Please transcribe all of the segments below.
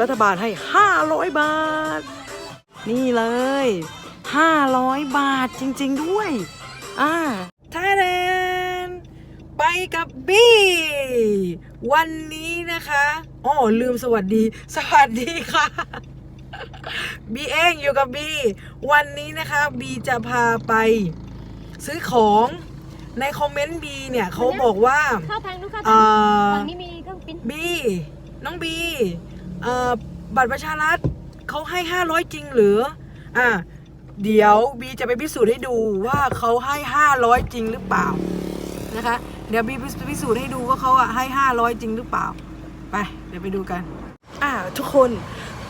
รัฐบาลให้ 500 บาท นี่เลย 500 บาทจริง ๆ ด้วย อ่าไทยแลนด์ไปกับบี้วันนี้นะคะอ๋อลืมสวัสดี สวัสดีค่ะบีเองอยู่กับบีวันนี้นะคะบีจะพาไป ซื้อของในคอมเมนต์บีเนี่ยเขาบอกว่าเข้าทางนู้นเข้าเอ่ทางอฝั่งนี้มีเครื่องปิ้นบีน้องบีเอ่อ บัตรประชารัฐเขาให้ 500 จริงหรือ อะเดี๋ยวบีจะไปพิสูจน์ให้ดูว่าเขาให้ 500 จริงหรือเปล่า นะคะ เดี๋ยวบีพิสูจน์ให้ดูว่าเขาอะให้ 500 จริงหรือเปล่า ไป เดี๋ยวไปดูกัน อะทุกคน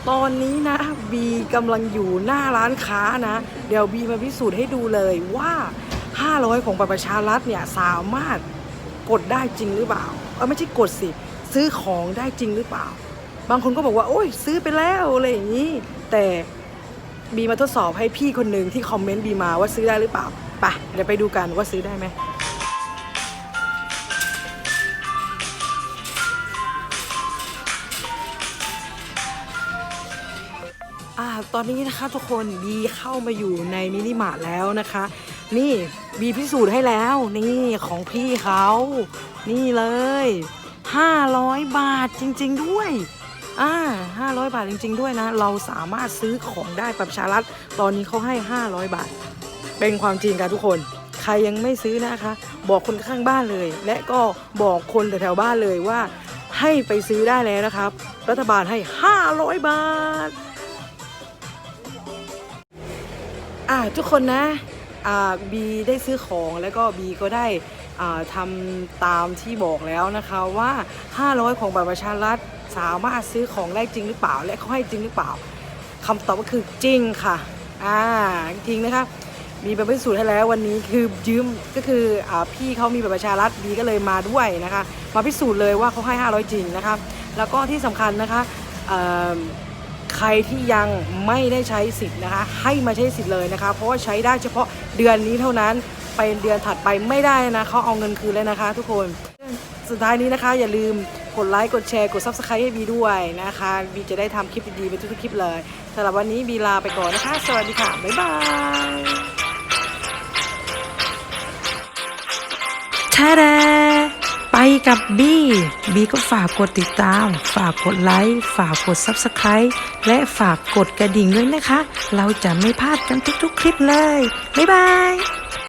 ตอนนี้นะบีกำลังอยู่หน้าร้านค้านะ เดี๋ยวบีมาพิสูจน์ให้ดูเลยว่า 500 ของบัตรประชารัฐเนี่ยสามารถกดได้จริงหรือเปล่า เออไม่ใช่กดสิ ซื้อของได้จริงหรือเปล่า บางคนก็บอกว่า โอ้ยซื้อไปแล้วอะไรอย่างนี้ แต่บีมาทดสอบให้พี่คนหนึ่งที่คอมเมนต์บีมาว่าซื้อได้หรือเปล่าไปเดี๋ยวไปดูกันว่าซื้อได้ไหมอ่าตอนนี้นะคะทุกคนบีเข้ามาอยู่ในมินิมาร์ทแล้วนะคะ นี่บีพิสูจน์ให้แล้วนี่ของพี่เขา นี่เลย 500 บาทจริง ๆ ด้วย อ่า500บาทจริง ๆ ด้วยนะ เราสามารถซื้อของได้ประชารัฐตอนนี้เขาให้ 500 บาท เป็นความจริงค่ะทุกคน ใครยังไม่ซื้อนะคะ บอกคนข้างบ้านเลย และก็บอกคนแถวๆบ้านเลยว่า ให้ไปซื้อได้แล้วนะครับ รัฐบาลให้ 500 บาท อ่าทุกคนนะอ่าบีได้ซื้อของแล้วก็บีก็ได้อ่าทำตามที่บอกแล้วนะคะว่า 500 ของบัตรประชารัฐ สามารถซื้อของได้จริงหรือเปล่า และเขาให้จริงหรือเปล่าคำตอบก็คือจริงค่ะอ่าจริงนะคะบีไปพิสูจน์ให้แล้ววันนี้คือยืมก็คืออพี่เขามีบัตรประชารัฐบีก็เลยมาด้วยนะคะมาพิสูจน์เลยว่าเขาให้ 500 จริงนะคะแล้วก็ที่สำคัญนะคะใครที่ยังไม่ได้ใช้สิทธิ์นะคะ ให้มาใช้สิทธิ์เลยนะคะ เพราะว่าใช้ได้เฉพาะเดือนนี้เท่านั้นไปเดือนถัดไปไม่ได้นะเขาเอาเงินคืนเลยนะคะ ทุกคนสุดท้ายนี้นะคะอย่าลืม ดไลค์กดแชร์กด subscribe ให้บีด้วยนะคะบีจะได้ทำคลิปดีๆไปทุกๆคลิปเลยสำหรับวันนี้บีลาไปก่อนนะคะ สวัสดีค่ะ บ๊ายบายแท้แไปกับบีบีก็ฝากกดติดตาม ฝากกดไลค์ฝากกด Subscribe และฝากกดกระดิ่งด้วยนะคะ เราจะไม่พลาดกันทุกๆ คลิปเลย บ๊ายบาย